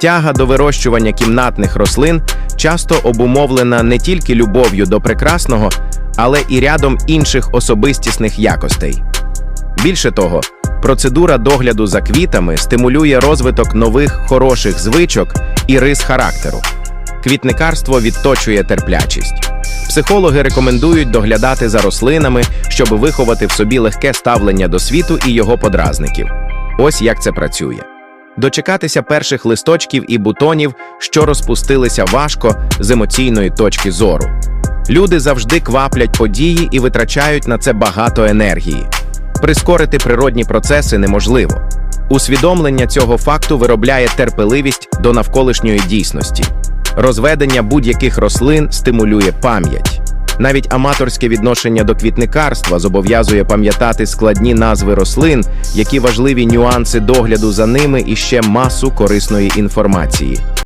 Тяга до вирощування кімнатних рослин часто обумовлена не тільки любов'ю до прекрасного, але і рядом інших особистісних якостей. Більше того, процедура догляду за квітами стимулює розвиток нових хороших звичок і рис характеру. Квітникарство відточує терплячість. Психологи рекомендують доглядати за рослинами, щоб виховати в собі легке ставлення до світу і його подразників. Ось як це працює. Дочекатися перших листочків і бутонів, що розпустилися важко з емоційної точки зору. Люди завжди кваплять події і витрачають на це багато енергії. Прискорити природні процеси неможливо. Усвідомлення цього факту виробляє терпеливість до навколишньої дійсності. Розведення будь-яких рослин стимулює пам'ять. Навіть аматорське відношення до квітникарства зобов'язує пам'ятати складні назви рослин, які важливі нюанси догляду за ними і ще масу корисної інформації.